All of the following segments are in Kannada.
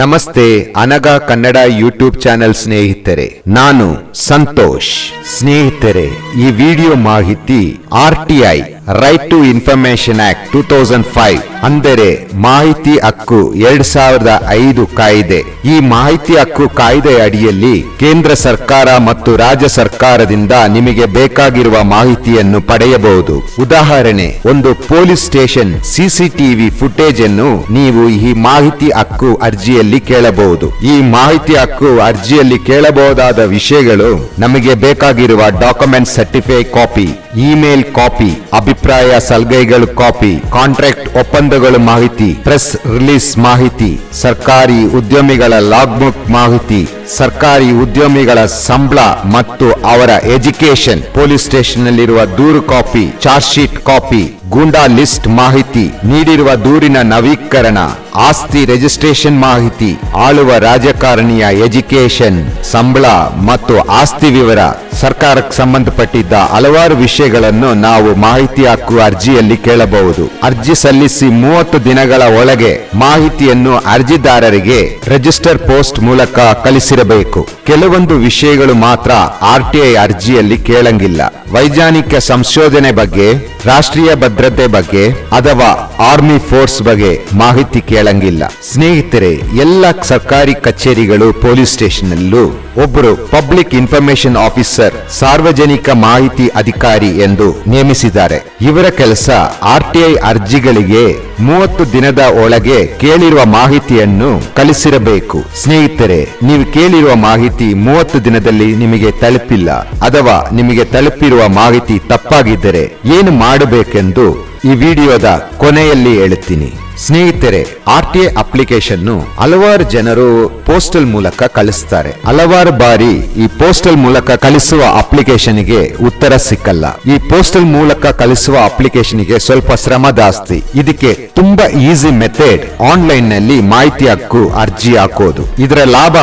ನಮಸ್ತೆ ಅನಗ ಕನ್ನಡ ಯೂಟ್ಯೂಬ್ ಚಾನೆಲ್ ಸ್ನೇಹಿತರೆ. ನಾನು ಸಂತೋಷ್. ಸ್ನೇಹಿತರೆ, ಈ ವಿಡಿಯೋ ಮಾಹಿತಿ R T I right to information act two thousand five ಅಂದರೆ ಮಾಹಿತಿ ಹಕ್ಕು ಎರಡ್ ಸಾವಿರದ ಐದು ಕಾಯ್ದೆ. ಈ ಮಾಹಿತಿ ಹಕ್ಕು ಕಾಯ್ದೆ ಅಡಿಯಲ್ಲಿ ಕೇಂದ್ರ ಸರ್ಕಾರ ಮತ್ತು ರಾಜ್ಯ ಸರ್ಕಾರದಿಂದ ನಿಮಗೆ ಬೇಕಾಗಿರುವ ಮಾಹಿತಿಯನ್ನು ಪಡೆಯಬಹುದು. ಉದಾಹರಣೆ, ಒಂದು ಪೊಲೀಸ್ ಸ್ಟೇಷನ್ ಸಿಸಿಟಿವಿ ಫುಟೇಜ್ ಅನ್ನು ನೀವು ಈ ಮಾಹಿತಿ ಹಕ್ಕು ಅರ್ಜಿಯಲ್ಲಿ ಕೇಳಬಹುದು. ಈ ಮಾಹಿತಿ ಹಕ್ಕು ಅರ್ಜಿಯಲ್ಲಿ ಕೇಳಬಹುದಾದ ವಿಷಯಗಳು ನಮಗೆ ಬೇಕಾಗಿರುವ document certify copy email copy, ಅಭಿಪ್ರಾಯ ಸಲಹೆಗಳು ಕಾಪಿ, ಕಾಂಟ್ರಾಕ್ಟ್ ಒಪ್ಪಂದಗಳು ಮಾಹಿತಿ, ಪ್ರೆಸ್ ರಿಲೀಸ್ ಮಾಹಿತಿ, ಸರ್ಕಾರಿ ಉದ್ಯಮಿಗಳ ಲಾಗ್ಬುಕ್ ಮಾಹಿತಿ, ಸರ್ಕಾರಿ ಉದ್ಯಮಿಗಳ ಸಂಬಳ ಮತ್ತು ಅವರ ಎಜುಕೇಶನ್ ಪೊಲೀಸ್ ಸ್ಟೇಷನ್ ನಲ್ಲಿರುವ ದೂರು copy, charge sheet copy, goonda list ಮಾಹಿತಿ, ನೀಡಿರುವ ದೂರಿನ ನವೀಕರಣ, ಆಸ್ತಿ ರಿಜಿಸ್ಟ್ರೇಷನ್ ಮಾಹಿತಿ, ಆಳುವ ರಾಜಕಾರಣಿಯ ಎಜುಕೇಶನ್ ಸಂಬಳ ಮತ್ತು ಆಸ್ತಿ ವಿವರ, ಸರ್ಕಾರಕ್ಕೆ ಸಂಬಂಧಪಟ್ಟಿದ್ದ ಹಲವಾರು ವಿಷಯಗಳನ್ನು ನಾವು ಮಾಹಿತಿ ಹಕ್ಕು ಅರ್ಜಿಯಲ್ಲಿ ಕೇಳಬಹುದು. ಅರ್ಜಿ ಸಲ್ಲಿಸಿ ಮೂವತ್ತು ದಿನಗಳ ಒಳಗೆ ಮಾಹಿತಿಯನ್ನು ಅರ್ಜಿದಾರರಿಗೆ ರಿಜಿಸ್ಟರ್ ಪೋಸ್ಟ್ ಮೂಲಕ ಕಳಿಸಿರಬೇಕು. ಕೆಲವೊಂದು ವಿಷಯಗಳು ಮಾತ್ರ ಆರ್ಟಿಐ ಅರ್ಜಿಯಲ್ಲಿ ಕೇಳಂಗಿಲ್ಲ. ವೈಜ್ಞಾನಿಕ ಸಂಶೋಧನೆ ಬಗ್ಗೆ ರಾಷ್ಟ್ರೀಯ ಭದ್ರತೆ ಬಗ್ಗೆ ಅಥವಾ ಆರ್ಮಿ ಫೋರ್ಸ್ ಬಗ್ಗೆ ಮಾಹಿತಿ ಕೇಳಂಗಿಲ್ಲ. ಸ್ನೇಹಿತರೆ, ಎಲ್ಲ ಸರ್ಕಾರಿ ಕಚೇರಿಗಳು ಪೊಲೀಸ್ ಸ್ಟೇಷನ್ ನಲ್ಲೂ ಒಬ್ಬರು ಪಬ್ಲಿಕ್ ಇನ್ಫಾರ್ಮೇಶನ್ ಆಫೀಸರ್, ಸಾರ್ವಜನಿಕ ಮಾಹಿತಿ ಅಧಿಕಾರಿ ಎಂದು ನೇಮಿಸಿದ್ದಾರೆ. ಇವರ ಕೆಲಸ ಆರ್ಟಿಐ ಅರ್ಜಿಗಳಿಗೆ ಮೂವತ್ತು ದಿನದ ಒಳಗೆ ಕೇಳಿರುವ ಮಾಹಿತಿಯನ್ನು ಕಲಿಸಿರಬೇಕು ಸ್ನೇಹಿತರೆ, ನೀವು ಕೇಳಿರುವ ಮಾಹಿತಿ ಮೂವತ್ತು ದಿನದಲ್ಲಿ ನಿಮಗೆ ತಲುಪಿಲ್ಲ. ಅಥವಾ ನಿಮಗೆ ತಲುಪಿರುವ ಮಾಹಿತಿ ತಪ್ಪಾಗಿದ್ದರೆ ಏನು ಮಾಡಬೇಕೆಂದು ಈ ವಿಡಿಯೋದ ಕೊನೆಯಲ್ಲಿ ಹೇಳುತ್ತೀನಿ. ಸ್ನೇಹಿತರೆ ಆರ್ ಟಿ ಐ ಅಪ್ಲಿಕೇಶನ್ ಹಲವಾರು ಜನರು ಪೋಸ್ಟಲ್ ಮೂಲಕ ಕಳಿಸ್ತಾರೆ. ಹಲವಾರು ಬಾರಿ ಈ ಪೋಸ್ಟಲ್ ಮೂಲಕ ಕಳಿಸುವ ಅಪ್ಲಿಕೇಶನ್ಗೆ ಉತ್ತರ ಸಿಕ್ಕಲ್ಲ. ಈ ಪೋಸ್ಟಲ್ ಮೂಲಕ ಕಳಿಸುವ ಅಪ್ಲಿಕೇಶನ್ಗೆ ಸ್ವಲ್ಪ ಶ್ರಮ ಜಾಸ್ತಿ. ಇದಕ್ಕೆ ತುಂಬಾ ಈಸಿ ಮೆಥಡ್ ಆನ್ಲೈನ್ನಲ್ಲಿ ಮಾಹಿತಿ ಹಕ್ಕು ಅರ್ಜಿ ಹಾಕೋದು. ಇದರ ಲಾಭ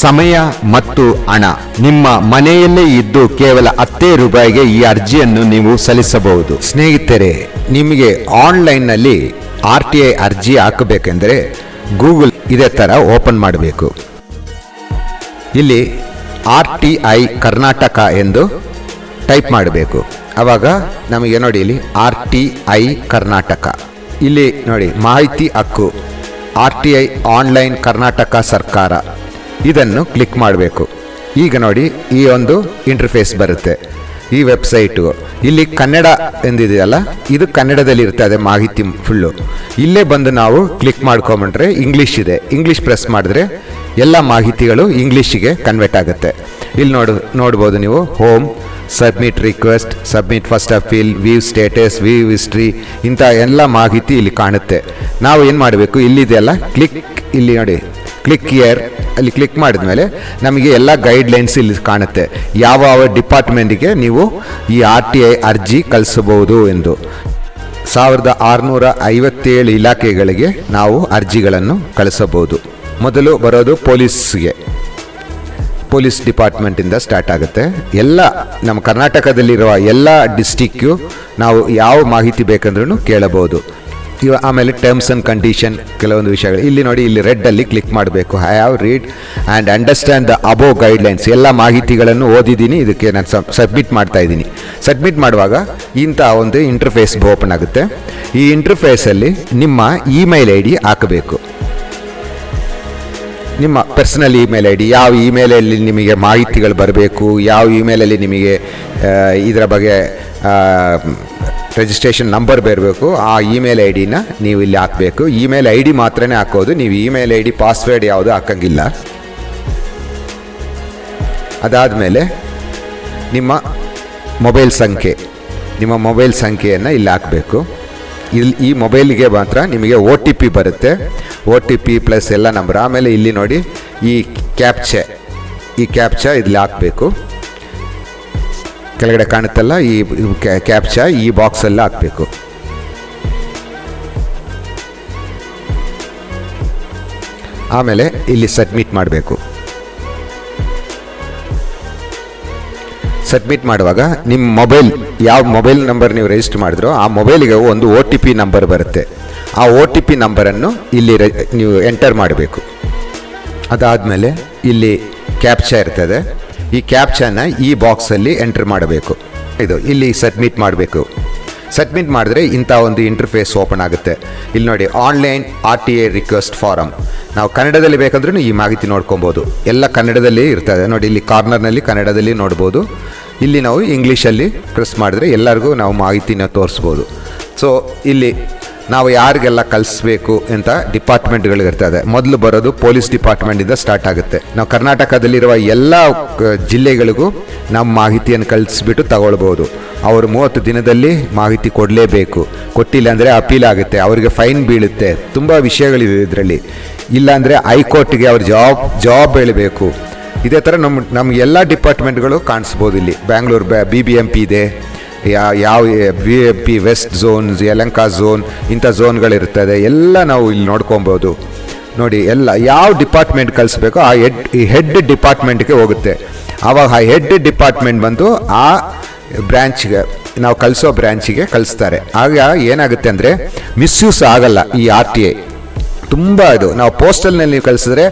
ಸಮಯ ಮತ್ತು ಹಣ. ನಿಮ್ಮ ಮನೆಯಲ್ಲೇ ಇದ್ದು ಕೇವಲ ಹತ್ತೇ ರೂಪಾಯಿಗೆ ಈ ಅರ್ಜಿಯನ್ನು ನೀವು ಸಲ್ಲಿಸಬಹುದು. ಸ್ನೇಹಿತರೆ, ನಿಮಗೆ ಆನ್ಲೈನ್ನಲ್ಲಿ ಆರ್ ಟಿ ಐ ಅರ್ಜಿ ಹಾಕಬೇಕೆಂದರೆ ಗೂಗಲ್ ಇದೇ ಥರ ಓಪನ್ ಮಾಡಬೇಕು. ಇಲ್ಲಿ ಆರ್ ಟಿ ಐ ಕರ್ನಾಟಕ ಎಂದು ಟೈಪ್ ಮಾಡಬೇಕು. ಆವಾಗ ನಮಗೆ ನೋಡಿ ಇಲ್ಲಿ ಆರ್ ಟಿ ಐ ಕರ್ನಾಟಕ. ಇಲ್ಲಿ ನೋಡಿ ಮಾಹಿತಿ ಹಕ್ಕು. R T I online Karnataka ಸರ್ಕಾರ. ಇದನ್ನು ಕ್ಲಿಕ್ ಮಾಡಬೇಕು. ಈಗ ನೋಡಿ ಈ ಒಂದು ಇಂಟರ್ಫೇಸ್ ಬರುತ್ತೆ. ಈ ವೆಬ್ಸೈಟು. ಇಲ್ಲಿ ಕನ್ನಡ ಎಂದಿದೆಯಲ್ಲ, ಇದು ಕನ್ನಡದಲ್ಲಿ ಇರ್ತದೆ ಮಾಹಿತಿ ಫುಲ್ಲು. ಇಲ್ಲೇ ಬಂದು ನಾವು ಕ್ಲಿಕ್ ಮಾಡ್ಕೊಂಬಿಟ್ರೆ ಇಂಗ್ಲೀಷ್ ಇದೆ. ಇಂಗ್ಲೀಷ್ ಪ್ರೆಸ್ ಮಾಡಿದ್ರೆ ಎಲ್ಲ ಮಾಹಿತಿಗಳು ಇಂಗ್ಲೀಷಿಗೆ ಕನ್ವರ್ಟ್ ಆಗುತ್ತೆ. ಇಲ್ಲಿ ನೋಡು, ನೋಡ್ಬೋದು ನೀವು, home, submit request, submit first appeal, view status, view history, ಇಂಥ ಎಲ್ಲ ಮಾಹಿತಿ ಇಲ್ಲಿ ಕಾಣುತ್ತೆ. ನಾವು ಏನು ಮಾಡಬೇಕು, ಇಲ್ಲಿದೆಯಲ್ಲ, ಕ್ಲಿಕ್, ಇಲ್ಲಿ ನೋಡಿ. ಕ್ಲಿಕ್ ಇಯರ್ ಅಲ್ಲಿ ಕ್ಲಿಕ್ ಮಾಡಿದ್ಮೇಲೆ ನಮಗೆ ಎಲ್ಲ ಗೈಡ್ಲೈನ್ಸ್ ಇಲ್ಲಿ ಕಾಣುತ್ತೆ. ಯಾವ ಯಾವ ಡಿಪಾರ್ಟ್ಮೆಂಟಿಗೆ ನೀವು ಈ ಆರ್ ಟಿ ಐ ಅರ್ಜಿ ಕಳಿಸಬಹುದು ಎಂದು. ಸಾವಿರದ ಆರುನೂರ ಐವತ್ತೇಳು ಇಲಾಖೆಗಳಿಗೆ ನಾವು ಅರ್ಜಿಗಳನ್ನು ಕಳಿಸಬಹುದು. ಮೊದಲು ಬರೋದು ಪೊಲೀಸ್ಗೆ. ಪೊಲೀಸ್ ಡಿಪಾರ್ಟ್ಮೆಂಟಿಂದ ಸ್ಟಾರ್ಟ್ ಆಗುತ್ತೆ. ಎಲ್ಲ ನಮ್ಮ ಕರ್ನಾಟಕದಲ್ಲಿರುವ ಎಲ್ಲ ಡಿಸ್ಟಿಕ್ಕು ನಾವು ಯಾವ ಮಾಹಿತಿ ಬೇಕಂದ್ರೂ ಕೇಳಬಹುದು. ಇವ ಆಮೇಲೆ ಟರ್ಮ್ಸ್ ಆ್ಯಂಡ್ ಕಂಡೀಷನ್ ಕೆಲವೊಂದು ವಿಷಯಗಳು. ಇಲ್ಲಿ ನೋಡಿ, ಇಲ್ಲಿ ರೆಡ್ಡಲ್ಲಿ ಕ್ಲಿಕ್ ಮಾಡಬೇಕು. I have read and understand the above guidelines ಎಲ್ಲ ಮಾಹಿತಿಗಳನ್ನು ಓದಿದ್ದೀನಿ. ಇದಕ್ಕೆ ನಾನು ಸಬ್ಮಿಟ್ ಮಾಡ್ತಾ ಇದ್ದೀನಿ. ಸಬ್ಮಿಟ್ ಮಾಡುವಾಗ ಇಂಥ ಒಂದು ಇಂಟರ್ಫೇಸ್ ಓಪನ್ ಆಗುತ್ತೆ. ಈ ಇಂಟರ್ಫೇಸಲ್ಲಿ ನಿಮ್ಮ ಇಮೇಲ್ ಐ ಡಿ ಹಾಕಬೇಕು. ನಿಮ್ಮ ಪರ್ಸನಲ್ ಇಮೇಲ್ ಐ ಡಿ ಯಾವ ಇಮೇಲಲ್ಲಿ ನಿಮಗೆ ಮಾಹಿತಿಗಳು ಬರಬೇಕು, ಯಾವ ಇಮೇಲಲ್ಲಿ ನಿಮಗೆ ಇದರ ಬಗ್ಗೆ ರಿಜಿಸ್ಟ್ರೇಷನ್ ನಂಬರ್ ಬರಬೇಕು. ಆ ಇಮೇಲ್ ಐ ಡಿನ ನೀವು ಇಲ್ಲಿ ಹಾಕಬೇಕು. ಇಮೇಲ್ ಐ ಡಿ ಮಾತ್ರನೇ ಹಾಕೋದು. ನೀವು ಇಮೇಲ್ ಐ ಡಿ ಪಾಸ್ವರ್ಡ್ ಯಾವುದು ಹಾಕಂಗಿಲ್ಲ. ಅದಾದಮೇಲೆ ನಿಮ್ಮ ಮೊಬೈಲ್ ಸಂಖ್ಯೆ. ನಿಮ್ಮ ಮೊಬೈಲ್ ಸಂಖ್ಯೆಯನ್ನು ಇಲ್ಲಿ ಹಾಕಬೇಕು. ಇಲ್ಲಿ ಈ ಮೊಬೈಲಿಗೆ ಮಾತ್ರ ನಿಮಗೆ ಒ ಟಿ ಪಿ ಬರುತ್ತೆ. ಒ ಟಿ ಪಿ ಪ್ಲಸ್ ಎಲ್ಲ ನಂಬರ್ ಆಮೇಲೆ ಇಲ್ಲಿ ನೋಡಿ ಈ ಕ್ಯಾಪ್ಚೆ ಈ ಕ್ಯಾಪ್ಚಾ ಇಲ್ಲಿ ಹಾಕಬೇಕು. ಕೆಳಗಡೆ ಕಾಣುತ್ತಲ್ಲ, ಈ ಕ್ಯಾಪ್ಚ ಈ ಬಾಕ್ಸಲ್ಲಿ ಹಾಕಬೇಕು. ಆಮೇಲೆ ಇಲ್ಲಿ ಸಬ್ಮಿಟ್ ಮಾಡಬೇಕು. ಸಬ್ಮಿಟ್ ಮಾಡುವಾಗ ನಿಮ್ಮ ಮೊಬೈಲ್, ಯಾವ ಮೊಬೈಲ್ ನಂಬರ್ ನೀವು ರಿಜಿಸ್ಟರ್ ಮಾಡಿದ್ರೋ ಆ ಮೊಬೈಲಿಗೆ ಒಂದು ಒ ಟಿ ಪಿ ನಂಬರ್ ಬರುತ್ತೆ. ಆ ಒ ಟಿ ಪಿ ನಂಬರನ್ನು ಇಲ್ಲಿ ನೀವು ಎಂಟರ್ ಮಾಡಬೇಕು. ಅದಾದಮೇಲೆ ಇಲ್ಲಿ ಕ್ಯಾಪ್ಚಾ ಇರ್ತದೆ. ಈ ಕ್ಯಾಪ್ಚನ್ನ ಈ ಬಾಕ್ಸಲ್ಲಿ ಎಂಟ್ರ್ ಮಾಡಬೇಕು. ಇದು ಇಲ್ಲಿ ಸಬ್ಮಿಟ್ ಮಾಡಬೇಕು. ಸಬ್ಮಿಟ್ ಮಾಡಿದ್ರೆ ಇಂಥ ಒಂದು ಇಂಟರ್ಫೇಸ್ ಓಪನ್ ಆಗುತ್ತೆ. ಇಲ್ಲಿ ನೋಡಿ online R T A request form ನಾವು ಕನ್ನಡದಲ್ಲಿ ಬೇಕಂದ್ರೂ ಈ ಮಾಹಿತಿ ನೋಡ್ಕೊಬೋದು. ಎಲ್ಲ ಕನ್ನಡದಲ್ಲಿ ಇರ್ತದೆ. ನೋಡಿ, ಇಲ್ಲಿ ಕಾರ್ನರ್ನಲ್ಲಿ ಕನ್ನಡದಲ್ಲಿ ನೋಡ್ಬೋದು. ಇಲ್ಲಿ ನಾವು ಇಂಗ್ಲೀಷಲ್ಲಿ ಪ್ರೆಸ್ ಮಾಡಿದ್ರೆ ಎಲ್ಲರಿಗೂ ನಾವು ಮಾಹಿತಿನ ತೋರಿಸ್ಬೋದು. ಸೊ ಇಲ್ಲಿ ನಾವು ಯಾರಿಗೆಲ್ಲ ಕಲಿಸ್ಬೇಕು ಅಂತ ಡಿಪಾರ್ಟ್ಮೆಂಟ್ಗಳಿರ್ತದೆ ಮೊದಲು ಬರೋದು ಪೊಲೀಸ್ ಡಿಪಾರ್ಟ್ಮೆಂಟಿಂದ ಸ್ಟಾರ್ಟ್ ಆಗುತ್ತೆ. ನಾವು ಕರ್ನಾಟಕದಲ್ಲಿರುವ ಎಲ್ಲ ಜಿಲ್ಲೆಗಳಿಗೂ ನಮ್ಮ ಮಾಹಿತಿಯನ್ನು ಕಳಿಸ್ಬಿಟ್ಟು ತಗೊಳ್ಬೋದು. ಅವರು ಮೂವತ್ತು ದಿನದಲ್ಲಿ ಮಾಹಿತಿ ಕೊಡಲೇಬೇಕು. ಕೊಟ್ಟಿಲ್ಲ ಅಂದರೆ ಅಪೀಲ್ ಆಗುತ್ತೆ. ಅವರಿಗೆ ಫೈನ್ ಬೀಳುತ್ತೆ. ತುಂಬ ವಿಷಯಗಳಿವೆ ಇದರಲ್ಲಿ. ಇಲ್ಲಾಂದರೆ ಹೈಕೋರ್ಟ್ಗೆ ಅವ್ರ ಜಾಬ್ ಜಾಬ್ ಹೇಳಬೇಕು. ಇದೇ ಥರ ನಮ್ಮ ನಮ್ಮ ಎಲ್ಲ ಡಿಪಾರ್ಟ್ಮೆಂಟ್ಗಳು ಕಾಣಿಸ್ಬೋದು ಇಲ್ಲಿ. Bangalore B B M P ಇದೆ. ಯಾವ V A P west zone Yelahanka zone ಇಂಥ ಝೋನ್ಗಳಿರ್ತದೆ ಎಲ್ಲ ನಾವು ಇಲ್ಲಿ ನೋಡ್ಕೊಬೋದು. ನೋಡಿ, ಎಲ್ಲ, ಯಾವ ಡಿಪಾರ್ಟ್ಮೆಂಟ್ ಕಲಿಸ್ಬೇಕೋ ಆ ಹೆಡ್ ಈ ಹೆಡ್ ಡಿಪಾರ್ಟ್ಮೆಂಟ್ಗೆ ಹೋಗುತ್ತೆ. ಆವಾಗ ಆ ಹೆಡ್ ಡಿಪಾರ್ಟ್ಮೆಂಟ್ ಬಂದು ಆ ಬ್ರ್ಯಾಂಚ್ಗೆ ನಾವು ಕಲಿಸೋ ಬ್ರ್ಯಾಂಚಿಗೆ ಕಲಿಸ್ತಾರೆ ಆಗ ಏನಾಗುತ್ತೆ ಅಂದರೆ ಮಿಸ್ಯೂಸ್ ಆಗಲ್ಲ ಈ ಆರ್ ಟಿ ಐ ತುಂಬ ಇದು, ನಾವು ಪೋಸ್ಟಲ್ನಲ್ಲಿ ಕಳಿಸಿದ್ರೆ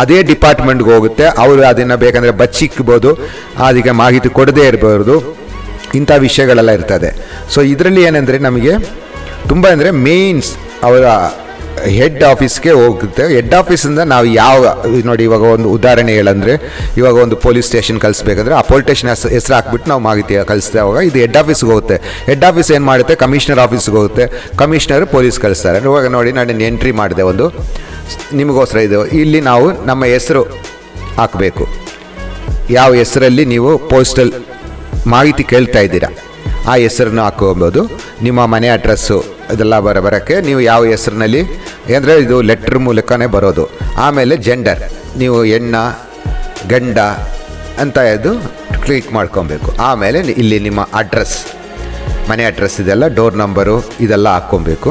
ಅದೇ ಡಿಪಾರ್ಟ್ಮೆಂಟ್ಗೆ ಹೋಗುತ್ತೆ, ಅವರು ಅದನ್ನು ಬೇಕಂದರೆ ಬಚ್ಚಿಕ್ಬೋದು, ಅದಕ್ಕೆ ಮಾಹಿತಿ ಕೊಡದೇ ಇರಬಹುದು ಇಂಥ ವಿಷಯಗಳೆಲ್ಲ ಇರ್ತದೆ. ಸೊ ಇದರಲ್ಲಿ ಏನಂದರೆ ನಮಗೆ ತುಂಬ ಅಂದರೆ ಮೇನ್ಸ್ ಅವರ ಹೆಡ್ ಆಫೀಸ್ಗೆ ಹೋಗುತ್ತೆ. ಹೆಡ್ ಆಫೀಸಿಂದ ನಾವು ಯಾವ ನೋಡಿ ಇವಾಗ ಒಂದು ಉದಾಹರಣೆ ಹೇಳಂದ್ರೆ, ಇವಾಗ ಒಂದು ಪೊಲೀಸ್ ಸ್ಟೇಷನ್ ಕಳಿಸ್ಬೇಕಂದ್ರೆ ಆ ಪೊಲೀಸ್ ಸ್ಟೇಷನ್ ಹೆಸರು ಹಾಕ್ಬಿಟ್ಟು ನಾವು ಮಾಹಿತಿ ಕಳಿಸ್ದಾಗ ಇದು ಹೆಡ್ ಆಫೀಸ್ಗೆ ಹೋಗುತ್ತೆ. ಹೆಡ್ ಆಫೀಸ್ ಏನು ಮಾಡುತ್ತೆ? ಕಮಿಷನರ್ ಆಫೀಸ್ಗೆ ಹೋಗುತ್ತೆ. ಕಮಿಷನರ್ ಪೊಲೀಸ್ ಕಳಿಸ್ತಾರೆ. ಇವಾಗ ನೋಡಿ ನಾನು ಎಂಟ್ರಿ ಮಾಡಿದೆ ಒಂದು. ನಿಮಗೋಸ್ಕರ ಇದು. ಇಲ್ಲಿ ನಾವು ನಮ್ಮ ಹೆಸರು ಹಾಕಬೇಕು. ಯಾವ ಹೆಸರಲ್ಲಿ ನೀವು ಪೋಸ್ಟಲ್ ಮಾಹಿತಿ ಕೇಳ್ತಾ ಇದ್ದೀರಾ? ಆ ಹೆಸರನ್ನು ಹಾಕೋಬೋದು. ನಿಮ್ಮ ಮನೆ ಅಡ್ರೆಸ್ಸು ಇದೆಲ್ಲ ಬರ ಬರೋಕ್ಕೆ ನೀವು ಯಾವ ಹೆಸರಿನಲ್ಲಿ? ಅಂದರೆ ಇದು ಲೆಟ್ರ್ ಮೂಲಕನೇ ಬರೋದು. ಆಮೇಲೆ ಜೆಂಡರ್ ನೀವು ಹೆಣ್ಣ, ಗಂಡ ಅಂತ ಇದು ಕ್ಲಿಕ್ ಮಾಡ್ಕೊಬೇಕು. ಆಮೇಲೆ ಇಲ್ಲಿ ನಿಮ್ಮ ಅಡ್ರೆಸ್ ಮನೆ ಅಡ್ರೆಸ್ ಇದೆಲ್ಲ ಡೋರ್ ನಂಬರು ಇದೆಲ್ಲ ಹಾಕ್ಕೊಬೇಕು.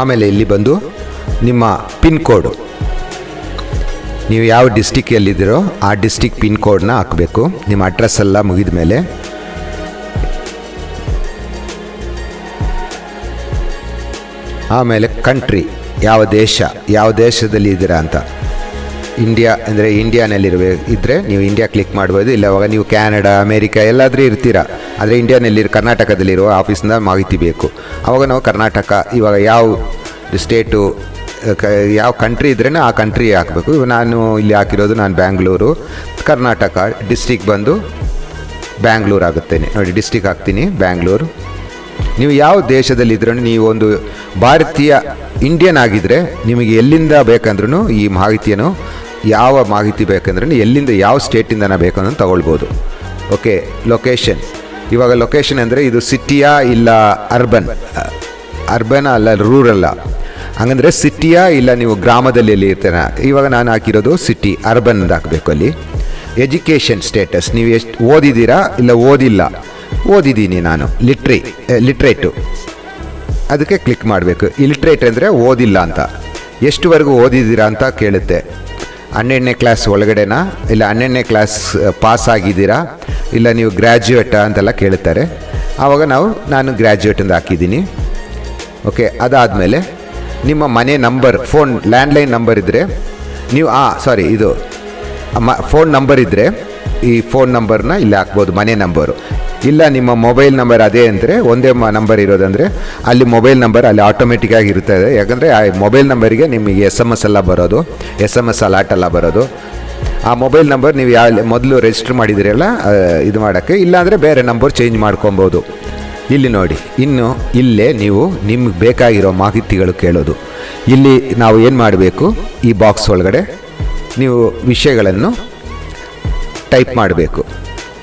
ಆಮೇಲೆ ಇಲ್ಲಿ ಬಂದು ನಿಮ್ಮ ಪಿನ್ ಕೋಡು ನೀವು ಯಾವ ಡಿಸ್ಟಿಕ್ಕಲ್ಲಿದ್ದೀರೋ ಆ ಡಿಸ್ಟಿಕ್ ಪಿನ್ ಕೋಡ್ನ ಹಾಕಬೇಕು. ನಿಮ್ಮ ಅಡ್ರೆಸ್ ಎಲ್ಲ ಮುಗಿದ ಮೇಲೆ. ಆಮೇಲೆ ಕಂಟ್ರಿ, ಯಾವ ದೇಶ, ಯಾವ ದೇಶದಲ್ಲಿ ಇದ್ದೀರಾ ಅಂತ. ಇಂಡಿಯಾ, ಅಂದರೆ ಇಂಡಿಯಾನಲ್ಲಿರ್ಬೇ ಇದ್ದರೆ ನೀವು ಇಂಡಿಯಾ ಕ್ಲಿಕ್ ಮಾಡ್ಬೋದು. ಇಲ್ಲ ಅವಾಗ ನೀವು ಕ್ಯಾನಡಾ, ಅಮೇರಿಕಾ ಎಲ್ಲಾದರೂ ಇರ್ತೀರಾ. ಆದರೆ ಇಂಡಿಯಾನಲ್ಲಿ ಕರ್ನಾಟಕದಲ್ಲಿರುವ ಆಫೀಸಿಂದ ಮಾಹಿತಿ ಬೇಕು. ಆವಾಗ ನಾವು ಕರ್ನಾಟಕ, ಇವಾಗ ಯಾವ ಸ್ಟೇಟು ಯಾವ ಕಂಟ್ರಿ ಇದ್ರೇ ಆ ಕಂಟ್ರಿ ಹಾಕಬೇಕು. ನಾನು ಇಲ್ಲಿ ಹಾಕಿರೋದು ನಾನು ಬ್ಯಾಂಗ್ಳೂರು ಕರ್ನಾಟಕ ಡಿಸ್ಟಿಕ್ ಬಂದು ಬ್ಯಾಂಗ್ಳೂರು ಆಗುತ್ತೇನೆ ನೋಡಿ ಡಿಸ್ಟಿಕ್ ಹಾಕ್ತೀನಿ ಬ್ಯಾಂಗ್ಳೂರು ನೀವು ಯಾವ ದೇಶದಲ್ಲಿದ್ರೂ ನೀವು ಒಂದು ಭಾರತೀಯ ಇಂಡಿಯನ್ ಆಗಿದ್ದರೆ ನಿಮಗೆ ಎಲ್ಲಿಂದ ಬೇಕಂದ್ರೂ ಈ ಮಾಹಿತಿಯನ್ನು, ಯಾವ ಮಾಹಿತಿ ಬೇಕಂದ್ರೂ ಎಲ್ಲಿಂದ, ಯಾವ ಸ್ಟೇಟಿಂದನ ಬೇಕಂದ್ರೆ ತಗೊಳ್ಬೋದು. ಓಕೆ ಲೊಕೇಶನ್ ಇವಾಗ ಲೊಕೇಶನ್ ಅಂದರೆ ಇದು ಸಿಟಿಯಾ ಇಲ್ಲ ಅರ್ಬನ್ ಅರ್ಬನ್ ಅಲ್ಲ ರೂರಲ್ಲ ಹಂಗಂದ್ರೆ ಸಿಟಿಯಾ ಇಲ್ಲ ನೀವು ಗ್ರಾಮದಲ್ಲಿ ಎಲ್ಲಿ ಇರ್ತೀರ. ಇವಾಗ ನಾನು ಹಾಕಿರೋದು ಸಿಟಿ ಅರ್ಬನ್ ಅಂತ ಹಾಕಬೇಕು ಅಲ್ಲಿ. ಎಜುಕೇಷನ್ ಸ್ಟೇಟಸ್ ನೀವು ಎಷ್ಟು ಓದಿದ್ದೀರಾ ಇಲ್ಲ ಓದಿಲ್ಲ? ಓದಿದ್ದೀನಿ ನಾನು. ಲಿಟ್ರಿ ಲಿಟ್ರೇಟು ಅದಕ್ಕೆ ಕ್ಲಿಕ್ ಮಾಡಬೇಕು. ಇಲಿಟ್ರೇಟ್ ಅಂದರೆ ಓದಿಲ್ಲ ಅಂತ. ಎಷ್ಟುವರೆಗೂ ಓದಿದ್ದೀರಾ ಅಂತ ಕೇಳುತ್ತೆ. ಹನ್ನೆರಡನೇ ಕ್ಲಾಸ್ ಒಳಗಡೆನಾ? ಇಲ್ಲ ಹನ್ನೆರಡನೇ ಕ್ಲಾಸ್ ಪಾಸ್ ಆಗಿದ್ದೀರಾ? ಇಲ್ಲ ನೀವು ಗ್ರ್ಯಾಜುಯೇಟಾ ಅಂತೆಲ್ಲ ಕೇಳುತ್ತಾರೆ. ಆವಾಗ ನಾವು, ನಾನು ಗ್ರ್ಯಾಜುಯೇಟ್ ಅಂತ ಹಾಕಿದ್ದೀನಿ. ಓಕೆ ಅದಾದಮೇಲೆ ನಿಮ್ಮ ಮನೆ ನಂಬರ್ ಫೋನ್ ಲ್ಯಾಂಡ್ಲೈನ್ ನಂಬರ್ ಇದ್ದರೆ ನೀವು, ಆ ಸಾರಿ ಇದು ಮ ಫೋನ್ ನಂಬರ್ ಇದ್ದರೆ ಈ ಫೋನ್ ನಂಬರ್ನ ಇಲ್ಲಿ ಹಾಕ್ಬೋದು, ಮನೆ ನಂಬರು ಇಲ್ಲ, ನಿಮ್ಮ ಮೊಬೈಲ್ ನಂಬರ್ ಅದೇ ಅಂದರೆ, ಒಂದೇ ಮ ನಂಬರ್ ಇರೋದಂದರೆ, ಅಲ್ಲಿ ಮೊಬೈಲ್ ನಂಬರ್ ಅಲ್ಲಿ ಆಟೋಮೆಟಿಕ್ಕಾಗಿ ಇರ್ತದೆ ಯಾಕಂದರೆ, ಆ ಮೊಬೈಲ್ ನಂಬರಿಗೆ ನಿಮಗೆ ಎಸ್ ಎಂ ಎಸ್ ಎಲ್ಲ ಬರೋದು ಎಸ್ ಎಂ ಎಸ್ ಅಲಾಟ್ ಎಲ್ಲ ಬರೋದು. ಆ ಮೊಬೈಲ್ ನಂಬರ್ ನೀವು ಯಾವ, ಮೊದಲು ರಿಜಿಸ್ಟರ್ ಮಾಡಿದಿರಲ್ಲ ಇದು ಮಾಡೋಕ್ಕೆ. ಇಲ್ಲಾಂದರೆ ಬೇರೆ ನಂಬರ್ ಚೇಂಜ್ ಮಾಡ್ಕೊಬೋದು. ಇಲ್ಲಿ ನೋಡಿ, ಇನ್ನು ಇಲ್ಲೇ ನೀವು ನಿಮ್ಗೆ ಬೇಕಾಗಿರೋ ಮಾಹಿತಿಗಳು ಕೇಳೋದು. ಇಲ್ಲಿ ನಾವು ಏನು ಮಾಡಬೇಕು? ಈ ಬಾಕ್ಸ್ ಒಳಗಡೆ ನೀವು ವಿಷಯಗಳನ್ನು ಟೈಪ್ ಮಾಡಬೇಕು.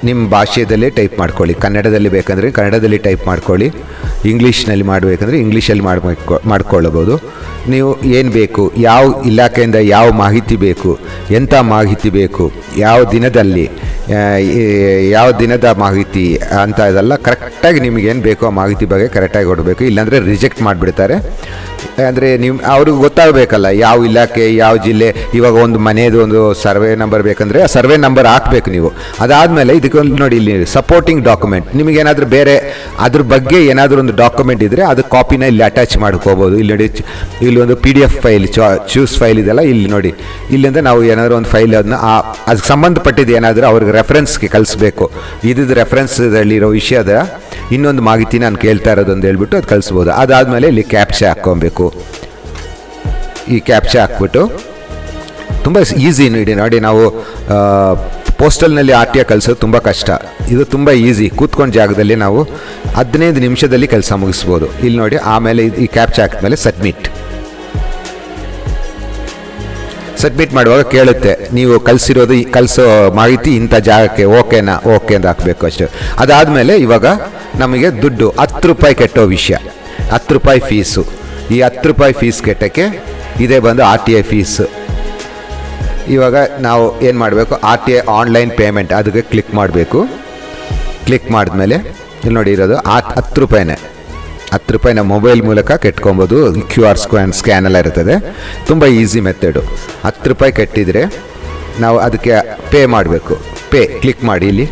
ನಿಮ್ಮ ಭಾಷೆಯಲ್ಲೇ ಟೈಪ್ ಮಾಡ್ಕೊಳ್ಳಿ. ಕನ್ನಡದಲ್ಲಿ ಬೇಕಂದರೆ ಕನ್ನಡದಲ್ಲಿ ಟೈಪ್ ಮಾಡ್ಕೊಳ್ಳಿ. ಇಂಗ್ಲೀಷ್ನಲ್ಲಿ ಮಾಡಬೇಕಂದ್ರೆ ಇಂಗ್ಲೀಷಲ್ಲಿ ಮಾಡಬೇಕು, ಮಾಡ್ಕೊಳ್ಳಬಹುದು. ನೀವು ಏನು ಬೇಕು? ಯಾವ ಇಲಾಖೆಯಿಂದ ಯಾವ ಮಾಹಿತಿ ಬೇಕು? ಎಂಥ ಮಾಹಿತಿ ಬೇಕು? ಯಾವ ದಿನದಲ್ಲಿ ಯಾವ ದಿನದ ಮಾಹಿತಿ ಅಂತ ಇದೆಲ್ಲ ಕರೆಕ್ಟಾಗಿ ನಿಮಗೇನು ಬೇಕೋ ಆ ಮಾಹಿತಿ ಬಗ್ಗೆ ಕರೆಕ್ಟಾಗಿ ಕೊಡಬೇಕು. ಇಲ್ಲಾಂದರೆ ರಿಜೆಕ್ಟ್ ಮಾಡಿಬಿಡ್ತಾರೆ. ಅಂದರೆ ನಿಮ್ಮ ಅವ್ರಿಗೆ ಗೊತ್ತಾಗಬೇಕಲ್ಲ, ಯಾವ ಇಲಾಖೆ, ಯಾವ ಜಿಲ್ಲೆ, ಇವಾಗ ಒಂದು ಮನೆಯದು ಒಂದು ಸರ್ವೆ ನಂಬರ್ ಬೇಕಂದರೆ ಆ ಸರ್ವೆ ನಂಬರ್ ಹಾಕಬೇಕು ನೀವು. ಅದಾದಮೇಲೆ ಇದಕ್ಕೊಂದು ನೋಡಿ ಇಲ್ಲಿ ಸಪೋರ್ಟಿಂಗ್ ಡಾಕ್ಯುಮೆಂಟ್ ನಿಮಗೇನಾದರೂ ಬೇರೆ ಅದ್ರ ಬಗ್ಗೆ ಏನಾದರೂ ಒಂದು ಡಾಕ್ಯುಮೆಂಟ್ ಇದ್ದರೆ ಅದು ಕಾಪಿನ ಇಲ್ಲಿ ಅಟ್ಯಾಚ್ ಮಾಡ್ಕೋಬೋದು. ಇಲ್ಲಿ ನೋಡಿ ಇಲ್ಲಿ ಒಂದು P D F file choose file ಇದೆಲ್ಲ ಇಲ್ಲಿ ನೋಡಿ. ಇಲ್ಲಿಂದ ನಾವು ಏನಾದರೂ ಒಂದು ಫೈಲ್ ಅದನ್ನ ಆ ಅದಕ್ಕೆ ಸಂಬಂಧಪಟ್ಟಿದ್ದು ಏನಾದರೂ ಅವ್ರಿಗೆ ರೆಫರೆನ್ಸ್ಗೆ ಕಳಿಸ್ಬೇಕು. ರೆಫರೆನ್ಸ್ ಇದರಲ್ಲಿರೋ ವಿಷಯದ ಇನ್ನೊಂದು ಮಾಹಿತಿ ನಾನು ಕೇಳ್ತಾ ಇರೋದು ಅಂತ ಹೇಳ್ಬಿಟ್ಟು ಅದು ಕಳಿಸ್ಬೋದು. ಅದಾದಮೇಲೆ ಇಲ್ಲಿ ಕ್ಯಾಪ್ಚಾ ಹಾಕ್ಕೊಬೇಕು. ಈ ಕ್ಯಾಪ್ಚಾ ಹಾಕ್ಬಿಟ್ಟು ತುಂಬ ಈಸಿ ನೋಡಿ ನೋಡಿ ನಾವು ಪೋಸ್ಟಲ್ನಲ್ಲಿ ಆರ್ ಟಿ ಆ ಕಳಿಸೋದು ತುಂಬ ಕಷ್ಟ. ಇದು ತುಂಬ ಈಸಿ ಕೂತ್ಕೊಂಡ ಜಾಗದಲ್ಲಿ ನಾವು ಹದಿನೈದು ನಿಮಿಷದಲ್ಲಿ ಕೆಲಸ ಮುಗಿಸ್ಬೋದು. ಇಲ್ಲಿ ನೋಡಿ, ಆಮೇಲೆ ಈ ಕ್ಯಾಪ್ಚಾ ಹಾಕಿದ್ಮೇಲೆ ಸಬ್ಮಿಟ್ ಸಬ್ಮಿಟ್ ಮಾಡುವಾಗ ಕೇಳುತ್ತೆ. ನೀವು ಕಲಿಸಿರೋದು ಕಲಿಸೋ ಮಾಹಿತಿ ಇಂಥ ಜಾಗಕ್ಕೆ ಓಕೆನಾ? ಓಕೆ ಅಂತ ಹಾಕಬೇಕು ಅಷ್ಟೇ. ಅದಾದಮೇಲೆ ಇವಾಗ ನಮಗೆ ದುಡ್ಡು ಹತ್ತು ರೂಪಾಯಿ ಕೆಟ್ಟೋ ವಿಷಯ. ಹತ್ತು ರೂಪಾಯಿ ಫೀಸು ಈ ಹತ್ತು ರೂಪಾಯಿ ಫೀಸ್ ಕೆಟ್ಟಕ್ಕೆ ಇದೇ ಬಂದು ಆರ್ ಟಿ ಐ ಫೀಸು ಇವಾಗ ನಾವು ಏನು ಮಾಡಬೇಕು? R T I online payment ಅದಕ್ಕೆ ಕ್ಲಿಕ್ ಮಾಡಬೇಕು. ಕ್ಲಿಕ್ ಮಾಡಿದ್ಮೇಲೆ ಇಲ್ಲಿ ನೋಡಿ ಇರೋದು ಆ ಹತ್ತು ರೂಪಾಯಿನೇ. ಹತ್ತು ರೂಪಾಯಿ ಮೊಬೈಲ್ ಮೂಲಕ ಕೆಟ್ಕೊಬೋದು. ಕ್ಯೂ ಆರ್ ಸ್ಕ್ಯಾನ್ ಸ್ಕ್ಯಾನ್ ಎಲ್ಲ ಇರ್ತದೆ. ತುಂಬ ಈಸಿ ಮೆಥಡು ಹತ್ತು ರೂಪಾಯಿ ಕೆಟ್ಟಿದರೆ ನಾವು ಅದಕ್ಕೆ ಪೇ ಮಾಡಬೇಕು. ಪೇ ಕ್ಲಿಕ್ ಮಾಡಿ ಇಲ್ಲಿ.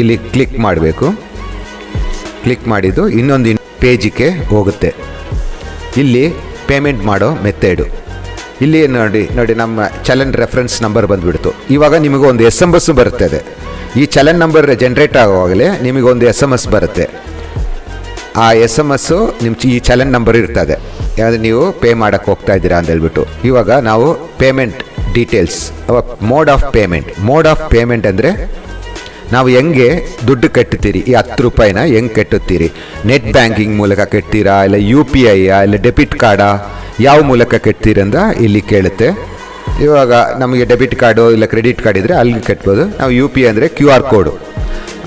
ಇಲ್ಲಿ ಕ್ಲಿಕ್ ಮಾಡಬೇಕು. ಕ್ಲಿಕ್ ಮಾಡಿದ್ದು ಇನ್ನೊಂದು ಪೇಜಿಗೆ ಹೋಗುತ್ತೆ. ಇಲ್ಲಿ ಪೇಮೆಂಟ್ ಮಾಡೋ ಮೆಥಡು ಇಲ್ಲಿ ನೋಡಿ ನೋಡಿ ನಮ್ಮ ಚಲನ್ ರೆಫರೆನ್ಸ್ ನಂಬರ್ ಬಂದುಬಿಡ್ತು. ಇವಾಗ ನಿಮಗೆ ಒಂದು ಎಸ್ ಎಂ ಎಸ್ ಬರುತ್ತದೆ ಈ ಚಲನ್ ನಂಬರ್ ಜನ್ರೇಟ್ ಆಗುವಾಗಲೇ ನಿಮಗೆ ಒಂದು ಎಸ್ ಎಂ ಎಸ್ ಬರುತ್ತೆ. ಆ ಎಸ್ ಎಂ ಎಸ್ಸು ನಿಮ್ಮ ಈ ಚಲನ್ ನಂಬರ್ ಇರ್ತದೆ ಯಾವುದು ನೀವು ಪೇ ಮಾಡೋಕ್ಕೆ ಹೋಗ್ತಾ ಇದ್ದೀರಾ ಅಂತ ಹೇಳ್ಬಿಟ್ಟು. ಇವಾಗ ನಾವು payment details mode of payment mode of payment ಅಂದರೆ ನಾವು ಹೆಂಗೆ ದುಡ್ಡು ಕಟ್ಟುತ್ತೀರಿ ಈ ಹತ್ತು ರೂಪಾಯಿನ ಹೆಂಗೆ ಕಟ್ಟುತ್ತೀರಿ? ನೆಟ್ ಬ್ಯಾಂಕಿಂಗ್ ಮೂಲಕ ಕಟ್ತೀರಾ? ಇಲ್ಲ ಯು ಪಿ ಐಯಾ ಇಲ್ಲ ಡೆಬಿಟ್ ಕಾರ್ಡಾ ಯಾವ ಮೂಲಕ ಕಟ್ತೀರಂದ ಇಲ್ಲಿ ಕೇಳುತ್ತೆ. ಇವಾಗ ನಮಗೆ ಡೆಬಿಟ್ ಕಾರ್ಡು ಇಲ್ಲ ಕ್ರೆಡಿಟ್ ಕಾರ್ಡ್ ಇದ್ದರೆ ಅಲ್ಲಿ ಕಟ್ಬೋದು. ನಾವು ಯು ಪಿ ಐ ಅಂದರೆ ಕ್ಯೂ ಆರ್ ಕೋಡು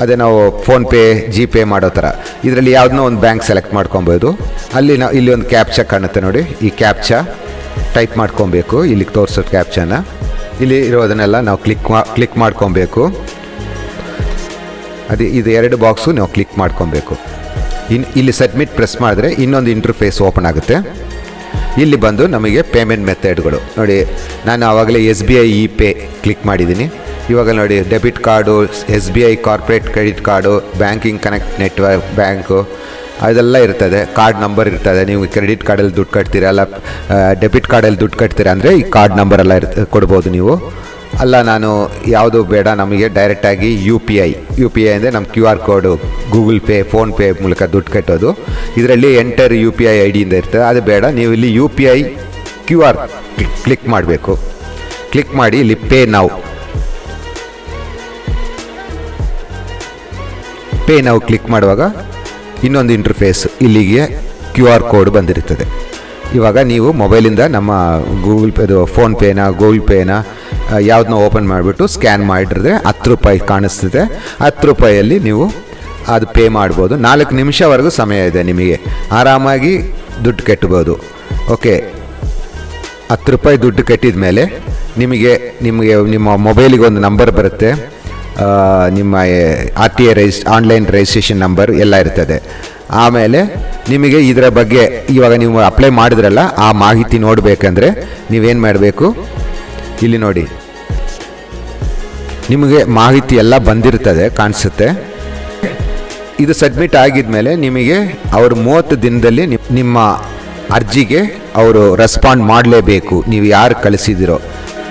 ಅದೇ ನಾವು ಫೋನ್ಪೇ ಜಿ ಪೇ ಮಾಡೋ ಥರ. ಇದರಲ್ಲಿ ಯಾವುದನ್ನೋ ಒಂದು ಬ್ಯಾಂಕ್ ಸೆಲೆಕ್ಟ್ ಮಾಡ್ಕೊಬೋದು. ಅಲ್ಲಿ ನಾವು ಇಲ್ಲಿ ಒಂದು ಕ್ಯಾಪ್ಚಾ ಕಾಣುತ್ತೆ ನೋಡಿ. ಈ ಕ್ಯಾಪ್ಚಾ ಟೈಪ್ ಮಾಡ್ಕೊಬೇಕು. ಇಲ್ಲಿಗೆ ತೋರಿಸೋ ಕ್ಯಾಪ್ಚಾನ ಇಲ್ಲಿ ಇರೋದನ್ನೆಲ್ಲ ನಾವು ಕ್ಲಿಕ್ ಮಾ ಕ್ಲಿಕ್ ಮಾಡ್ಕೊಬೇಕು. ಅದು ಇದು ಎರಡು ಬಾಕ್ಸು ನೀವು ಕ್ಲಿಕ್ ಮಾಡ್ಕೊಬೇಕು. ಇನ್ ಇಲ್ಲಿ ಸಬ್ಮಿಟ್ ಪ್ರೆಸ್ ಮಾಡಿದ್ರೆ ಇನ್ನೊಂದು ಇಂಟರ್ಫೇಸ್ ಓಪನ್ ಆಗುತ್ತೆ. ಇಲ್ಲಿ ಬಂದು ನಮಗೆ ಪೇಮೆಂಟ್ ಮೆಥಡ್ಗಳು ನೋಡಿ, ನಾನು ಆವಾಗಲೇ S B I E pay click ಮಾಡಿದ್ದೀನಿ. ಇವಾಗ ನೋಡಿ debit card S B I corporate credit card banking connect network bank ಅದೆಲ್ಲ ಇರ್ತದೆ. ಕಾರ್ಡ್ ನಂಬರ್ ಇರ್ತದೆ. ನೀವು ಕ್ರೆಡಿಟ್ ಕಾರ್ಡಲ್ಲಿ ದುಡ್ಡು ಕಟ್ತೀರಲ್ಲ ಡೆಬಿಟ್ ಕಾರ್ಡಲ್ಲಿ ದುಡ್ಡು ಕಟ್ತೀರ ಅಂದರೆ ಈ ಕಾರ್ಡ್ ನಂಬರೆಲ್ಲ ಇರ್ತ, ಕೊಡ್ಬೋದು ನೀವು. ಅಲ್ಲ, ನಾನು ಯಾವುದು ಬೇಡ, ನಮಗೆ ಡೈರೆಕ್ಟಾಗಿ U P I U P I ಅಂದರೆ ನಮ್ಮ Q R code Google pay PhonePe ಮೂಲಕ ದುಡ್ಡು ಕಟ್ಟೋದು. ಇದರಲ್ಲಿ enter U P I I ಡಿಯಿಂದ ಇರ್ತದೆ ಅದು ಬೇಡ, ನೀವು ಇಲ್ಲಿ U P I Q R click ಮಾಡಬೇಕು. ಕ್ಲಿಕ್ ಮಾಡಿ ಇಲ್ಲಿ ಪೇ ನಾವು ಪೇ ನಾವು ಕ್ಲಿಕ್ ಮಾಡುವಾಗ ಇನ್ನೊಂದು ಇಂಟರ್ಫೇಸ್ ಇಲ್ಲಿಗೆ ಕ್ಯೂ ಆರ್ ಕೋಡ್ ಬಂದಿರುತ್ತದೆ. ಇವಾಗ ನೀವು ಮೊಬೈಲಿಂದ ನಮ್ಮ ಗೂಗಲ್ ಪೇದು ಫೋನ್ಪೇನ ಗೂಗಲ್ ಪೇನ ಯಾವುದನ್ನ ಓಪನ್ ಮಾಡಿಬಿಟ್ಟು ಸ್ಕ್ಯಾನ್ ಮಾಡಿದ್ರೆ ಹತ್ತು ರೂಪಾಯಿ ಕಾಣಿಸ್ತಿದೆ. ಹತ್ತು ರೂಪಾಯಲ್ಲಿ ನೀವು ಅದು ಪೇ ಮಾಡ್ಬೋದು. ನಾಲ್ಕು ನಿಮಿಷವರೆಗೂ ಸಮಯ ಇದೆ ನಿಮಗೆ. ಆರಾಮಾಗಿ ದುಡ್ಡು ಕಟ್ಬೋದು. ಓಕೆ ಹತ್ತು ರೂಪಾಯಿ ದುಡ್ಡು ಕಟ್ಟಿದ ಮೇಲೆ ನಿಮಗೆ ನಿಮಗೆ, ನಿಮ್ಮ ಮೊಬೈಲಿಗೆ ಒಂದು ನಂಬರ್ ಬರುತ್ತೆ. ನಿಮ್ಮ R T A raise online registration number ಎಲ್ಲ ಇರ್ತದೆ. ಆಮೇಲೆ ನಿಮಗೆ ಇದರ ಬಗ್ಗೆ ಇವಾಗ ನೀವು ಅಪ್ಲೈ ಮಾಡಿದ್ರಲ್ಲ, ಆ ಮಾಹಿತಿ ನೋಡಬೇಕಂದ್ರೆ ನೀವೇನು ಮಾಡಬೇಕು? ಇಲ್ಲಿ ನೋಡಿ. ನಿಮಗೆ ಮಾಹಿತಿ ಎಲ್ಲ ಬಂದಿರ್ತದೆ, ಕಾಣಿಸುತ್ತೆ. ಇದು ಸಬ್ಮಿಟ್ ಆಗಿದ್ಮೇಲೆ ನಿಮಗೆ ಅವರು ಮೂವತ್ತು ದಿನದಲ್ಲಿ ನಿಮ್- ನಿಮ್ಮ ಅರ್ಜಿಗೆ ಅವರು ರೆಸ್ಪಾಂಡ್ ಮಾಡಲೇಬೇಕು. ನೀವು ಯಾರು ಕಳಿಸಿದಿರೋ.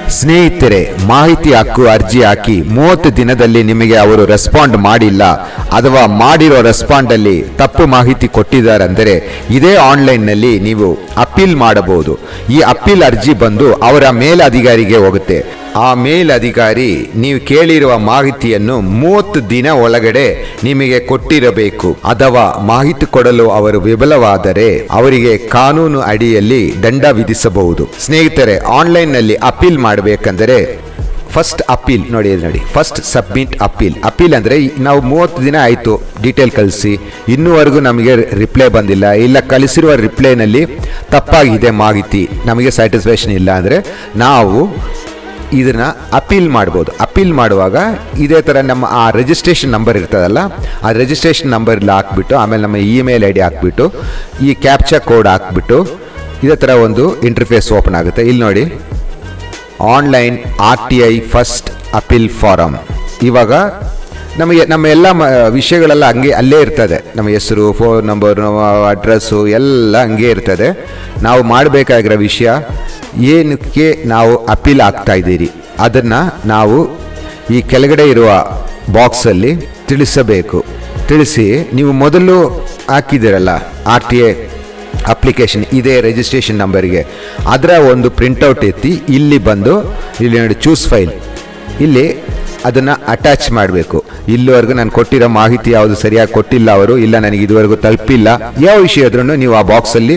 ಸ್ನೇಹಿತರೆ, ಮಾಹಿತಿ ಹಕ್ಕು ಅರ್ಜಿ ಹಾಕಿ. ಮೂವತ್ತು ದಿನದಲ್ಲಿ ನಿಮಗೆ ಅವರು ರೆಸ್ಪಾಂಡ್ ಮಾಡಿಲ್ಲ ಅಥವಾ ಮಾಡಿರೋ ರೆಸ್ಪಾಂಡಲ್ಲಿ ತಪ್ಪು ಮಾಹಿತಿ ಕೊಟ್ಟಿದ್ದಾರೆಂದರೆ ಇದೇ ಆನ್ಲೈನ್ನಲ್ಲಿ ನೀವು ಅಪೀಲ್ ಮಾಡಬಹುದು. ಈ ಅಪೀಲ್ ಅರ್ಜಿ ಬಂದು ಅವರ ಮೇಲಧಿಕಾರಿಗೆ ಹೋಗುತ್ತೆ. ಆ ಮೇಲ್ ಅಧಿಕಾರಿ ನೀವು ಕೇಳಿರುವ ಮಾಹಿತಿಯನ್ನು ಮೂವತ್ತು ದಿನ ಒಳಗಡೆ ನಿಮಗೆ ಕೊಟ್ಟಿರಬೇಕು. ಅಥವಾ ಮಾಹಿತಿ ಕೊಡಲು ಅವರು ವಿಫಲವಾದರೆ ಅವರಿಗೆ ಕಾನೂನು ಅಡಿಯಲ್ಲಿ ದಂಡ ವಿಧಿಸಬಹುದು. ಸ್ನೇಹಿತರೆ, ಆನ್ಲೈನ್ನಲ್ಲಿ ಅಪೀಲ್ ಮಾಡಬೇಕಂದರೆ ಫಸ್ಟ್ ಅಪೀಲ್, ನೋಡಿ ನೋಡಿ, ಫಸ್ಟ್ ಸಬ್ಮಿಟ್ ಅಪೀಲ್. ಅಪೀಲ್ ಅಂದರೆ ನಾವು ಮೂವತ್ತು ದಿನ ಆಯಿತು ಡೀಟೇಲ್ ಕಳಿಸಿ, ಇನ್ನೂವರೆಗೂ ನಮಗೆ ರಿಪ್ಲೈ ಬಂದಿಲ್ಲ, ಇಲ್ಲ ಕಳಿಸಿರುವ ರಿಪ್ಲೈನಲ್ಲಿ ತಪ್ಪಾಗಿದೆ ಮಾಹಿತಿ, ನಮಗೆ ಸ್ಯಾಟಿಸ್ಫ್ಯಾಕ್ಷನ್ ಇಲ್ಲ ಅಂದರೆ ನಾವು ಇದನ್ನ ಅಪೀಲ್ ಮಾಡ್ಬೋದು. ಅಪೀಲ್ ಮಾಡುವಾಗ ಇದೇ ಥರ ನಮ್ಮ ಆ ರಿಜಿಸ್ಟ್ರೇಷನ್ ನಂಬರ್ ಇರ್ತದಲ್ಲ, ಆ ರಿಜಿಸ್ಟ್ರೇಷನ್ ನಂಬರ್ ಇಲ್ಲಿ ಹಾಕ್ಬಿಟ್ಟು, ಆಮೇಲೆ ನಮ್ಮ ಇಮೇಲ್ ಐ ಡಿ ಹಾಕ್ಬಿಟ್ಟು, ಈ ಕ್ಯಾಪ್ಚಾ ಕೋಡ್ ಹಾಕ್ಬಿಟ್ಟು, ಇದೇ ಥರ ಒಂದು ಇಂಟರ್ಫೇಸ್ ಓಪನ್ ಆಗುತ್ತೆ. ಇಲ್ಲಿ ನೋಡಿ online R T I first appeal form ಇವಾಗ ನಮಗೆ, ನಮ್ಮ ಎಲ್ಲ ಮ, ವಿಷಯಗಳೆಲ್ಲ ಹಂಗೆ ಅಲ್ಲೇ ಇರ್ತದೆ. ನಮ್ಮ ಹೆಸರು ಫೋನ್ ನಂಬರ್ ಅಡ್ರೆಸ್ಸು ಎಲ್ಲ ಹಂಗೆ ಇರ್ತದೆ. ನಾವು ಮಾಡಬೇಕಾಗಿರೋ ವಿಷಯ, ಏನಕ್ಕೆ ನಾವು ಅಪೀಲ್ ಆಗ್ತಾ ಇದ್ದೀರಿ? ಅದನ್ನು ನಾವು ಈ ಕೆಳಗಡೆ ಇರುವ ಬಾಕ್ಸಲ್ಲಿ ತಿಳಿಸಬೇಕು. ತಿಳಿಸಿ, ನೀವು ಮೊದಲು ಹಾಕಿದ್ದೀರಲ್ಲ, ಆರ್ ಟಿ ಎ ಅಪ್ಲಿಕೇಶನ್, ಇದೇ ರಿಜಿಸ್ಟ್ರೇಷನ್ ನಂಬರಿಗೆ ಅದರ ಒಂದು ಪ್ರಿಂಟೌಟ್ ಎತ್ತಿ, ಇಲ್ಲಿ ಬಂದು, ಇಲ್ಲಿ ನೋಡಿ ಚೂಸ್ ಫೈಲ್ ಇಲ್ಲಿ ಅದನ್ನು ಅಟ್ಯಾಚ್ ಮಾಡಬೇಕು. ಇಲ್ಲಿವರೆಗೂ ನಾನು ಕೊಟ್ಟಿರೋ ಮಾಹಿತಿ ಯಾವುದು ಸರಿಯಾಗಿ ಕೊಟ್ಟಿಲ್ಲ ಅವರು, ಇಲ್ಲ ನನಗೆ ಇದುವರೆಗೂ ತಲುಪಿಲ್ಲ. ಯಾವ ವಿಷಯ ಆದ್ರೂ ನೀವು ಆ ಬಾಕ್ಸಲ್ಲಿ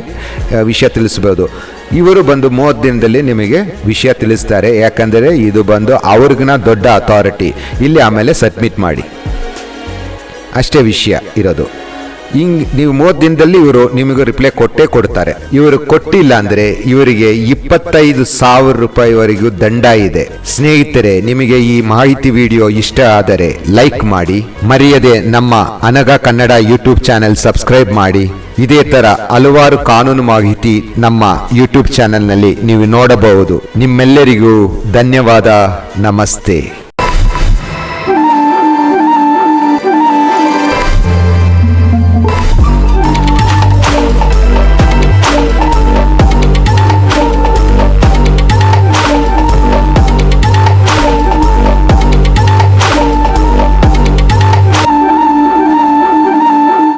ವಿಷಯ ತಿಳಿಸ್ಬೋದು. ಇವರು ಬಂದು ಮೂವತ್ತು ದಿನದಲ್ಲಿ ನಿಮಗೆ ವಿಷಯ ತಿಳಿಸ್ತಾರೆ. ಯಾಕಂದರೆ ಇದು ಬಂದು ಅವ್ರಿಗಿನ ದೊಡ್ಡ ಅಥಾರಿಟಿ ಇಲ್ಲಿ ಆಮೇಲೆ ಸಬ್ಮಿಟ್ ಮಾಡಿ. ಅಷ್ಟೇ ವಿಷಯ ಇರೋದು. ಹಿಂಗ್ ನೀವು ಮೂವತ್ತು ದಿನದಲ್ಲಿ ಇವರು ನಿಮಗೆ ರಿಪ್ಲೈ ಕೊಟ್ಟೇ ಕೊಡ್ತಾರೆ. ಇವರು ಕೊಟ್ಟಿಲ್ಲ ಅಂದ್ರೆ ಇವರಿಗೆ ಇಪ್ಪತ್ತೈದು ಸಾವಿರ ರೂಪಾಯಿವರೆಗೂ ದಂಡ ಇದೆ. ಸ್ನೇಹಿತರೆ, ನಿಮಗೆ ಈ ಮಾಹಿತಿ ವಿಡಿಯೋ ಇಷ್ಟ ಆದರೆ ಲೈಕ್ ಮಾಡಿ, ಮರೆಯದೆ ನಮ್ಮ Anaga Kannada YouTube channel subscribe ಮಾಡಿ. ಇದೇ ತರ ಹಲವಾರು ಕಾನೂನು ಮಾಹಿತಿ ನಮ್ಮ ಯೂಟ್ಯೂಬ್ ಚಾನೆಲ್ನಲ್ಲಿ ನೀವು ನೋಡಬಹುದು. ನಿಮ್ಮೆಲ್ಲರಿಗೂ ಧನ್ಯವಾದ. ನಮಸ್ತೆ.